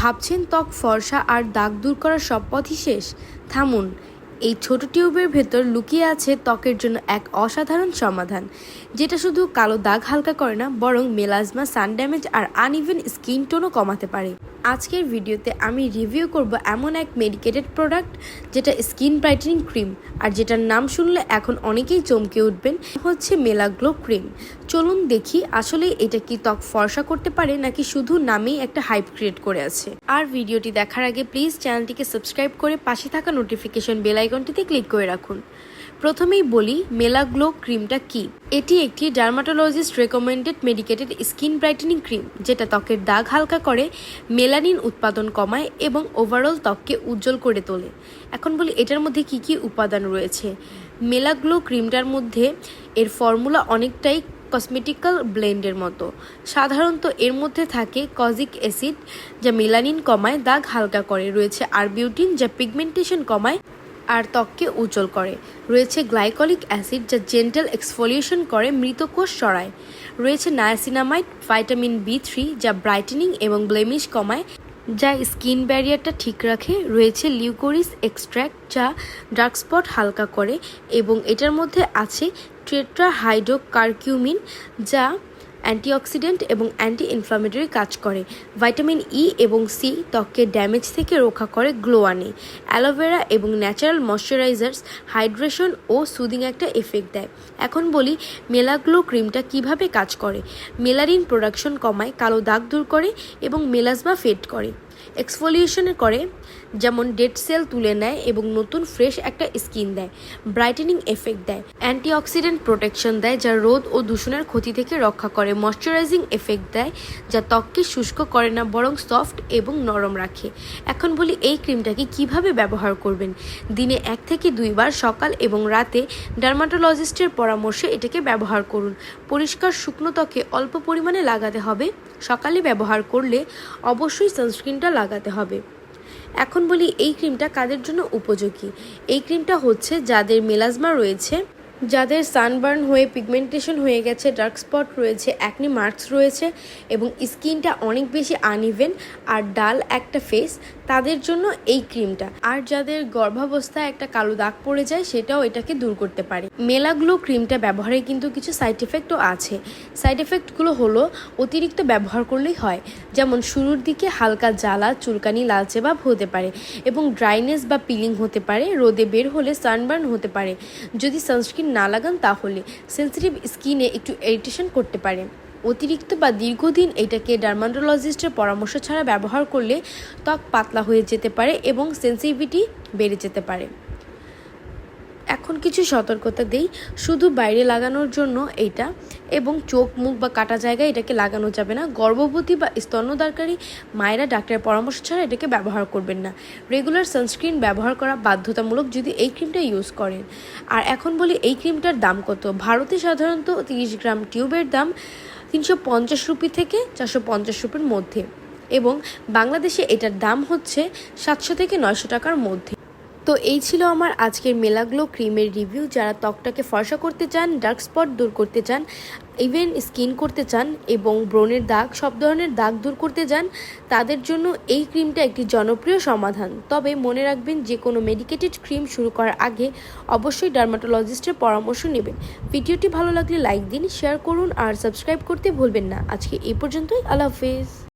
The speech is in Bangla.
ভাবছেন ত্বক ফর্সা আর দাগ দূর করার সব পথই শেষ। থামুন এই ছোট টিউবের ভেতর লুকিয়ে আছে ত্বকের জন্য এক অসাধারণ সমাধান, যেটা শুধু কালো দাগ হালকা করে না, বরং মেলাজমা, সান ড্যামেজ আর আনইভেন স্কিন টোনও কমাতে পারে। আজকের ভিডিওতে আমি রিভিউ করব এমন এক মেডিকেটেড প্রোডাক্ট, যেটা স্কিন ব্রাইটেনিং ক্রিম, আর যেটার নাম শুনলে এখন অনেকেই চমকে উঠবেন হচ্ছে মেলাগ্লো ক্রিম। চলুন দেখি আসলে এটা কি ত্বক ফর্সা করতে পারে, নাকি শুধু নামেই একটা হাইপ ক্রিয়েট করে আছে। আর ভিডিওটি দেখার আগে প্লিজ চ্যানেলটিকে সাবস্ক্রাইব করে পাশে থাকা নোটিফিকেশন বেল আইকনটিতে ক্লিক করে রাখুন। প্রথমেই বলি, মেলাগ্লো ক্রিমটা কি? এটি একটি dermatologist recommended medicated skin brightening cream, যেটা ত্বকের দাগ হালকা করে, মেলানিন উৎপাদন কমায় এবং ওভারঅল ত্বককে উজ্জ্বল করে তোলে। এখন বলি, এটার মধ্যে কি কি উপাদান রয়েছে? মেলাগ্লো ক্রিমটার মধ্যে এর ফর্মুলা অনেকটাই কসমেটিক্যাল ব্লেন্ডের মতো। সাধারণত এর মধ্যে থাকে কজিক অ্যাসিড, যা মেলানিন কমায়, দাগ হালকা করে। রয়েছে আরবিউটিন, যা পিগমেন্টেশন কমায় আর ত্বককে উজ্জ্বল করে। রয়েছে গ্লাইকলিক অ্যাসিড যা জেন্টাল এক্সফোলিয়েশন করে মৃত কোষ সরায় রয়েছে নায়াসিনামাইড, ভাইটামিন বি থ্রি যা ব্রাইটেনিং এবং ব্লেমিশ কমায়, যা স্কিন ব্যারিয়ারটা ঠিক রাখে। রয়েছে লিউকোরিস এক্সট্র্যাক্ট যা ডার্ক স্পট হালকা করে এবং এটার মধ্যে আছে ট্রেট্রা হাইড্রোকারকিউমিন যা অ্যান্টিঅক্সিডেন্ট এবং অ্যান্টি ইনফ্লামেটরি কাজ করে। ভাইটামিন ই এবং সি ত্বককে ড্যামেজ থেকে রক্ষা করে গ্লো আনে। অ্যালোভেরা এবং ন্যাচারাল ময়শ্চারাইজার্স হাইড্রেশন ও সুদিং একটা এফেক্ট দেয়। এখন বলি, মেলাগ্লো ক্রিমটা কীভাবে কাজ করে? মেলারিন প্রোডাকশন কমায়, কালো দাগ দূর করে এবং মেলাজমা ফেড করে। এক্সফোলিয়েশনে করে, যেমন ডেড সেল তুলে নেয় এবং নতুন ফ্রেশ একটা স্কিন দেয়, ব্রাইটেনিং এফেক্ট দেয়, অ্যান্টিঅক্সিডেন্ট প্রোটেকশন দেয় যা রোদ ও দূষণের ক্ষতি থেকে রক্ষা করে, ময়শ্চারাইজিং এফেক্ট দেয় যা ত্বককে শুষ্ক করে না, বরং সফট এবং নরম রাখে। এখন বলি এই ক্রিমটাকে কীভাবে ব্যবহার করবেন? দিনে এক থেকে দুইবার সকাল এবং রাতে ডার্মাটোলজিস্টের পরামর্শে এটাকে ব্যবহার করুন। পরিষ্কার শুকনো ত্বকে অল্প পরিমাণে লাগাতে হবে। সকালে ব্যবহার করলে অবশ্যই সানস্ক্রিনটা লাগাতে হবে। এখন বলি, এই ক্রিমটা কাদের জন্য উপযোগী? এই ক্রিমটা হচ্ছে যাদের মেলাজমা রয়েছে যাদের সানবার্ন হয়ে পিগমেন্টেশন হয়ে গেছে, ডার্ক স্পট রয়েছে অ্যাকনি মার্কস রয়েছে এবং স্কিনটা অনেক বেশি আনইভেন আর ডাল একটা ফেস তাদের জন্য এই ক্রিমটা। আর যাদের গর্ভাবস্থায় একটা কালো দাগ পড়ে যায়, সেটাও এটাকে দূর করতে পারে। মেলাগ্লো ক্রিমটা ব্যবহারে কিন্তু কিছু সাইড এফেক্টও আছে। সাইড এফেক্টগুলো হলো অতিরিক্ত ব্যবহার করলেই হয়। যেমন শুরুর দিকে হালকা জ্বালা, চুলকানি লালচে ভাব হতে পারে এবং ড্রাইনেস বা পিলিং হতে পারে। রোদে বের হলে সানবার্ন হতে পারে। যদি সানস্ক্রিন না লাগান তাহলে সেন্সিটিভ স্কিনে একটু এরিটেশন করতে পারে। অতিরিক্ত বা দীর্ঘদিন এটাকে ডার্মান্ডোলজিস্টের পরামর্শ ছাড়া ব্যবহার করলে ত্বক পাতলা হয়ে যেতে পারে এবং সেন্সিটিভিটি বেড়ে যেতে পারে। এখন কিছু সতর্কতা দেই। শুধু বাইরে লাগানোর জন্য এইটা এবং চোখ, মুখ বা কাটা জায়গায় এটাকে লাগানো যাবে না। গর্ভবতী বা স্তন্যদারকারী মায়েরা ডাক্তারের পরামর্শ ছাড়া এটাকে ব্যবহার করবেন না। রেগুলার সানস্ক্রিন ব্যবহার করা বাধ্যতামূলক যদি এই ক্রিমটা ইউজ করেন। আর এখন বলি এই ক্রিমটার দাম কত? ভারতে সাধারণত তিরিশ গ্রাম টিউবের দাম তিনশো পঞ্চাশ রুপি থেকে চারশো পঞ্চাশ রুপির মধ্যে এবং বাংলাদেশে এটার দাম হচ্ছে সাতশো থেকে নয়শো টাকার মধ্যে। তো এই ছিল আমার আজকের মেলাগ্লো, ক্রিমের রিভিউ। যারা ত্বকটাকে ফর্সা করতে চান, ডার্ক স্পট দূর করতে চান ইভেন স্কিন করতে চান এবং ব্রণের দাগ, সব ধরনের দাগ দূর করতে চান, তাদের জন্য এই ক্রিমটা একটি জনপ্রিয় সমাধান। তবে মনে রাখবেন, যে কোনো মেডিকেটেড ক্রিম শুরু করার আগে অবশ্যই ডার্মাটোলজিস্টের পরামর্শ নেবেন। ভিডিওটি ভালো লাগলে লাইক দিন শেয়ার করুন আর সাবস্ক্রাইব করতে ভুলবেন না। আজকে এই পর্যন্তই, আল্লাহ হাফেজ।